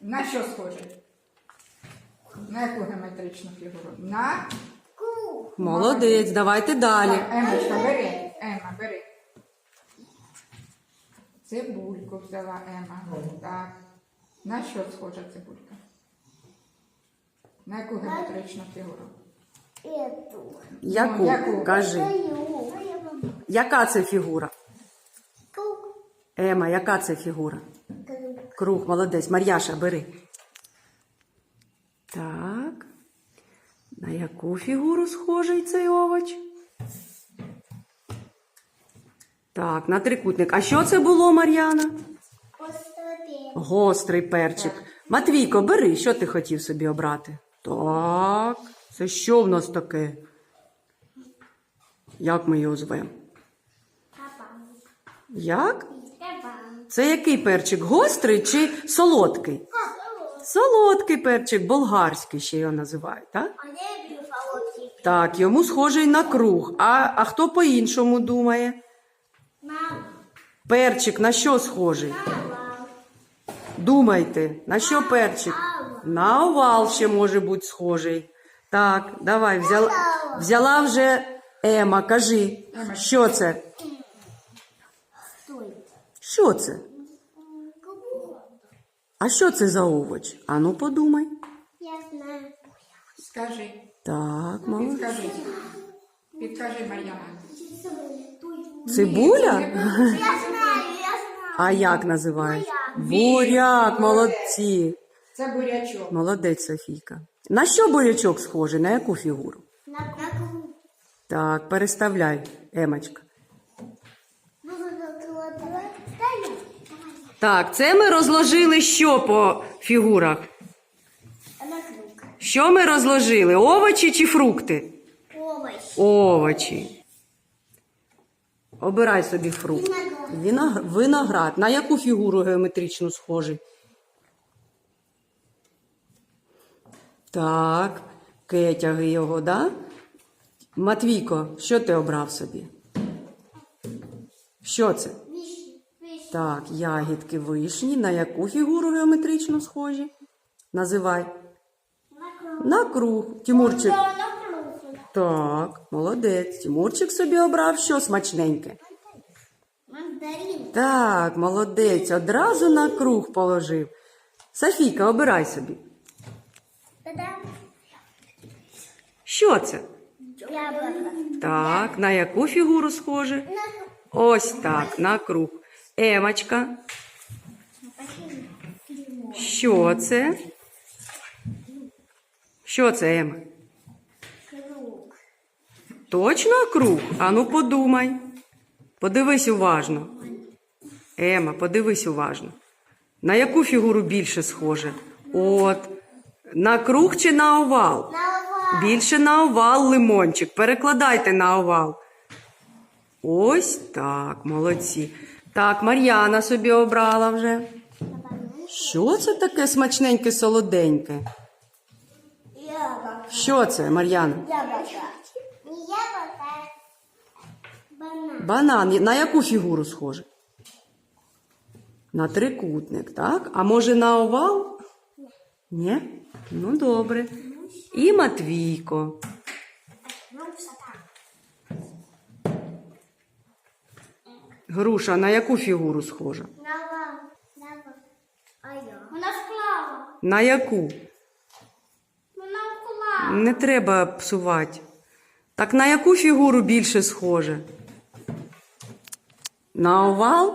На що схоже? На яку геометричну фігуру? На. Молодець, давайте далі. Так, Емочка, бери. Ема, бери. Цибульку взяла Ема. Так. На що схожа цибулька? На яку геометричну фігуру? Эту. Яку? яку? Кажи. Даю. Яка це фігура? Ема, яка це фігура? Круг. Молодець. Мар'яша, бери. Так. На яку фігуру схожий цей овоч? Так, на трикутник. А що це було, Мар'яна? Гострий перчик. Матвійко, бери, що ти хотів собі обрати? Так, це що в нас таке? Як ми його звемо? Як? Це який перчик? Гострий чи солодкий? Солодкий перчик, болгарський ще його називають, так? А я люблю солодкий. Так, йому схожий на круг. А, а хто по-іншому думає? Мама. Перчик на що схожий? Думайте, на що перчик? На овал ще може бути схожий. Так, давай, взяла, взяла вже Ема, кажи, що це? Що це? А що це за овоч? Ану подумай. Я знаю. Скажи. Так, молодець. Підкажи. Підкажи, Мар'яна. Цибуля? Я знаю, я знаю. А як називають? Буряк, молодці. Це бурячок. Молодець, Софійка. На що бурячок схожий? На яку фігуру? На круг. Так, переставляй, Емочка. Буду закладывать. Дай я. Давай. Так, це ми розложили що по фігурах? Що ми розложили? Овочі чи фрукти? Овощ. Овочі. Обирай собі фрукт. Виноград. Виноград. Виноград. На яку фігуру геометричну схожий? Так, кетяги його, да? Матвійко, що ти обрав собі? Що це? Так, ягідки вишні. На яку фігуру геометрично схожі? Називай. На круг. На круг. Тимурчик. Так, молодець. Тимурчик собі обрав що смачненьке. Мандарин. Так, молодець. Одразу на круг положив. Софійка, обирай собі. Що це? Яблоко. Так, на яку фігуру схоже? Ось так, на круг. Емочка. Що це? Що це, Ема? круг. Точно круг? Ану подумай. Подивись уважно. Ема, подивись уважно. На яку фігуру більше схоже? От. На круг чи на овал? На овал. Більше на овал лимончик. Перекладайте на овал. Ось так, молодці. Так, Мар'яна собі обрала вже. Що це таке смачненьке солоденьке? Яблоко. Що це, Мар'яна? Яблоко. Банан. Банан. На яку фігуру схоже? На трикутник, так? А може на овал? Ні? Ну добре. І Матвійко. Ну, все так. Груша, на яку фігуру схожа? На овал. На овал. А я? Вона вклала. На яку? Вона вклала. Не треба псувати. Так на яку фігуру більше схоже? На овал?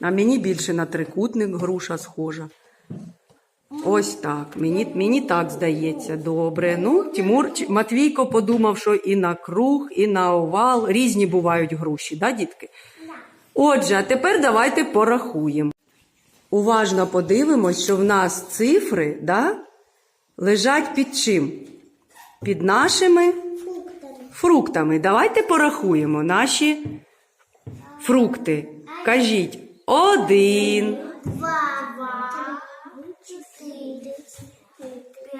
А мені більше на трикутник груша схожа. Ось так. Мені, мені так здається. Добре. Ну, Тимур Матвійко подумав, що і на круг, і на овал. Різні бувають груші, да, дітки? Отже, а тепер давайте порахуємо. Уважно подивимось, що в нас цифри да, лежать під чим? Під нашими Фруктами. фруктами. Давайте порахуємо наші фрукти. Кажіть один. Два.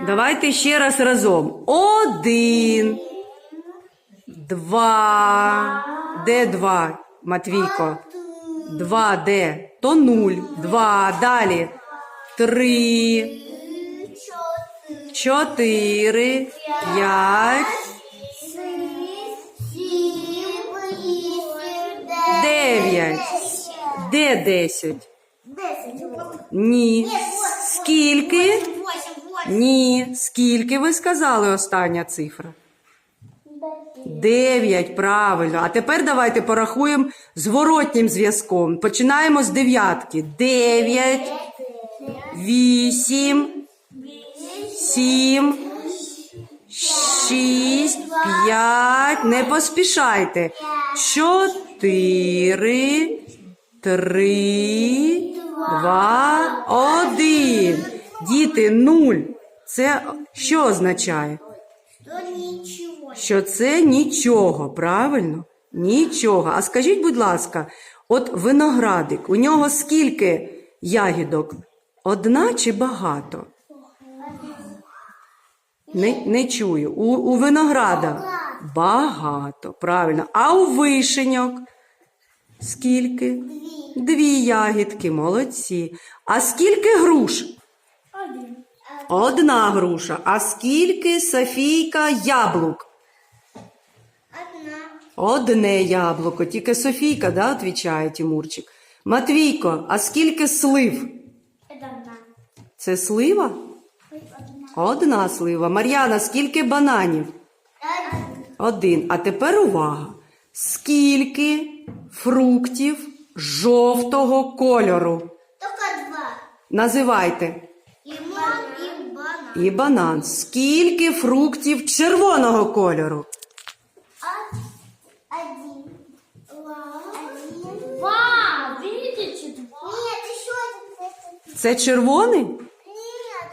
Давайте ще раз разом. Один. Два. Де два, Матвійко? Два де? То нуль. Два. Далі. три, чотири, чотири, п'ять, шість, сім, вісім, дев'ять. Де десять? Десять. Ні. Скільки? Ні. Скільки ви сказали остання цифра? Дев'ять, правильно. А тепер давайте порахуємо зворотнім зв'язком. Починаємо з дев'ятки. Дев'ять, вісім, сім, шість, п'ять. Не поспішайте. Чотири, три, два, один. Діти, нуль. Це що означає? Что ничего. Що це нічого, правильно? Нічого. А скажіть, будь ласка, от виноградик, у нього скільки ягідок? Одна чи багато? Не, не чую. У, у винограда багато, правильно. А у вишеньок скільки? Дві ягідки, молодці. А скільки груш? Одна груша. А скільки Софійка яблук? Одне яблуко, тільки Софійка, да, відповідає Тимурчик. Матвійко, а скільки слив? Одна. Це слива? Одна. Одна слива. Мар'яна, скільки бананів? Один. А тепер увага. Скільки фруктів жовтого кольору? Только два. Називайте. Лимон и банан. І банан. Скільки фруктів червоного кольору? Це червоний? Нет,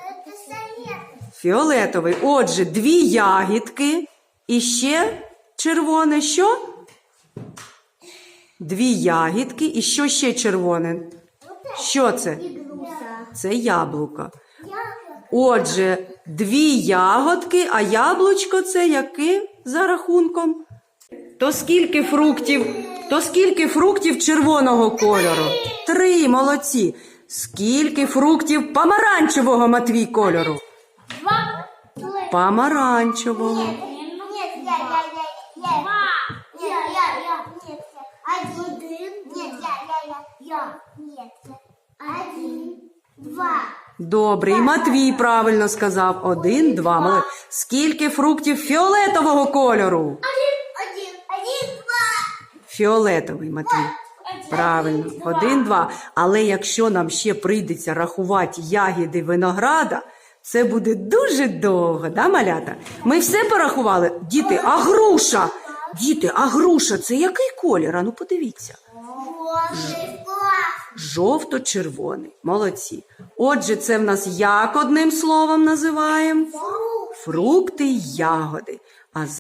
это совет. Фіолетовий. Отже, дві ягідки і ще червоне що? Дві ягідки і що ще червоне? Що це? Це яблуко. Отже, дві ягодки, а яблучко це яке за рахунком? То скільки фруктів? То скільки фруктів червоного кольору? Три, молодці. Скільки фруктів помаранчевого Матвій кольору? Два. Помаранчевого. Нет, я, я, я, я. Два. Нет, я, я. Нет, я. Один. Нет, я, я, я. Я. Нет, я. Один. Два. Добре, і Матвій правильно сказав. Один, два. Скільки фруктів фіолетового кольору? Один. Один. Один. Два. Фіолетовий Матвій. Правильно, один, два. Але якщо нам ще прийдеться рахувати ягіди винограда, це буде дуже довго, да, малята? Ми все порахували. Діти, а груша? Діти, а груша це який колір? А ну подивіться. Жовто-червоний. Молодці. Отже, це в нас як одним словом називаємо? Фрукти й ягоди. А